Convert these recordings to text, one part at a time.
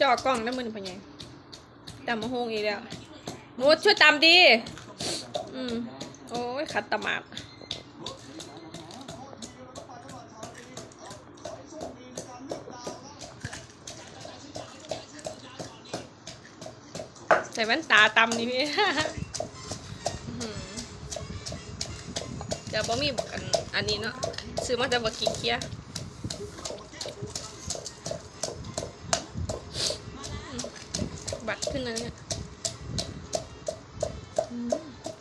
จอกล้องแล้วมือนี่พะยังตำมะฮงอีกแล้วโน้ตช่วยตำดี อืมโอ้ยขัดตมาดใส่แว่นตาตำนี่พี่อื้อหือเดี๋ยวบ่มีอันอันนี้เนาะซื้อมาแต่บ่กี่เคียอืมบัตร ขึ้นนะเนี่ยอืม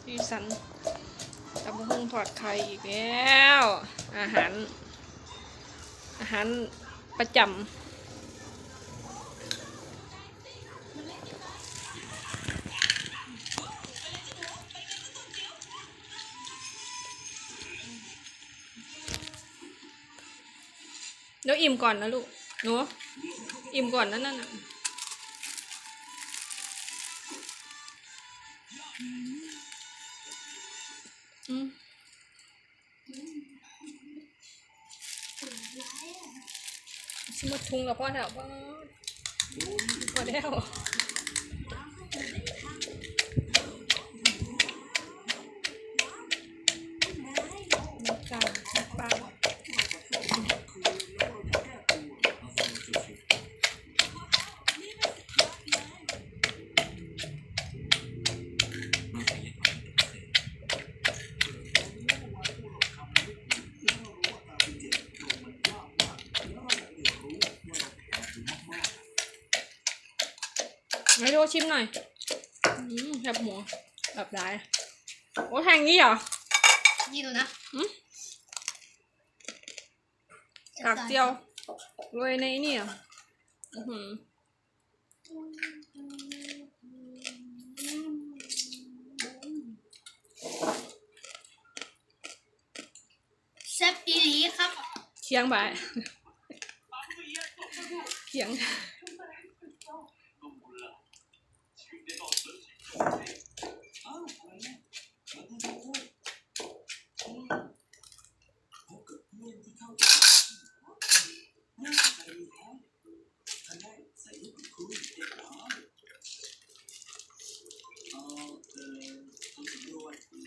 ดีสันตำบักหุ่งทอดไข่อีกแล้ว อาหาร อาหารประจำเดี๋ยวอิ่มก่อนนะลูกหนูอิ่มก่อนนั่นน่ะ สมดทุงกับพ่อแถวพ่อพอแล้ว ไม่ดูชิมหน่อยอืมแบบหมูแบบได้โอ้แทงงี้เหรอ นี่ดูนะอืมกากเจียวโรยในนี่เหรออือหือแซ่บอีหลีครับเคียงไปเคียง เผ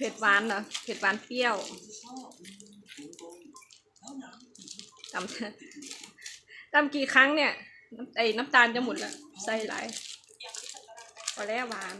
็ดหวานเหรอเผ็ดหวานเปรี้ยวตำตำกี่ครั้งเนี่ย น้ำไอ้น้ำตาลจะหมดแล้วใส่หลายพอแล้วหวาน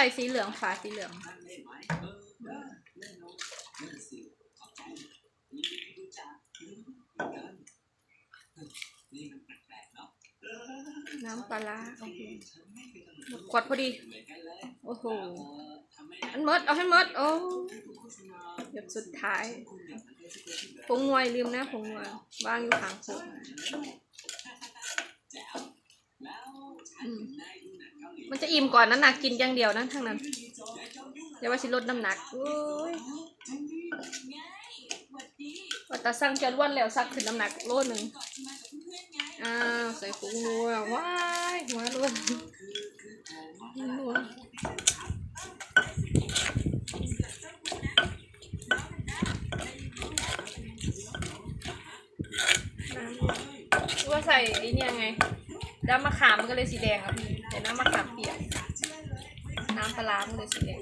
ส่สีเหลืองฝาสีเหลืองน้ำปลาร้าโอเคหมดขวดพอดี โอ้โหอันหมด เอาให้หมด โอ้หยดสุดท้ายผงงวยลืมนะผงงวยวางอยู่ข้างโคกอืม มันจะอิ่มก่อนนะหนักกินอย่างเดียวนะทั้งนั้นเดี๋ยวว่าสิลดน้ำหนักโอ้ยว่าแต่สั่งจนวันแล้วสักถึงน้ำหนักโลหนึ่งอ้าวใส่ผงนัวว้ายหัวล้วนนัวว่าใส่ไอ้นี่ยไงน้ำมะขามมันก็เลยสีแดงอะพี่ แต่น้ำมะขามเปียก น้ำปลาร้าเลยสีแดง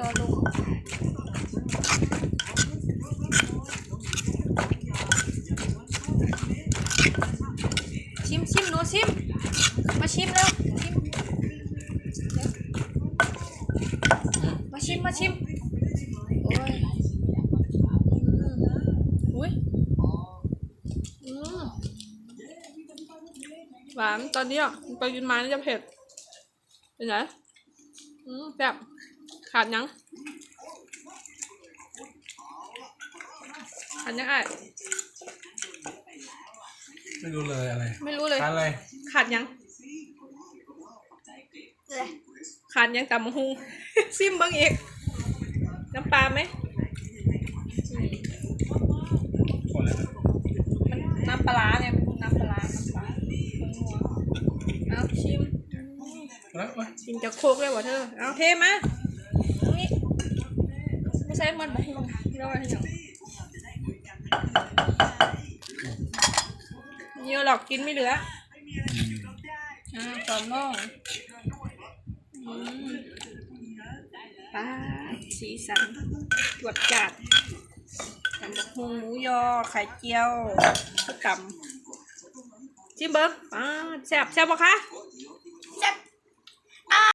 ยอลงชิมชิมหนูชิม มาชิมแล้วชิมมาชิมมาชิมโอ้ยอุ้ยอืมหวานตอนนี้อะไปยืนมาน่าจะเผ็ดเป็นไงอืมแซ่บ ขาดยังขาดยังไงไม่รู้เลยอะไรไม่รู้เลยทานอะไรขาดยังเลยขาดยังตำบักหุง ซิมเบิ้งอีก น้ำปลาไหมอืมพอแล้วนะมันน้ำปลาร้าเนี่ยน้ำปลาร้าน้ำปลาเอาชิมพอแล้ววะชิมจะโคกเลยวะเธอ เอาเทมาตรงนี้ ได้มันบอกให้ลงเรียกว่าให้ยังเยอะหรอกกินไม่เหลืออ่าสอนน้องปลาสีสันตรวจจัดตำบักฮุงหมูยอ ไข่เจียวข้าวกำจิ้มเบิ้งอ่าแซ่บแซ่บปะคะ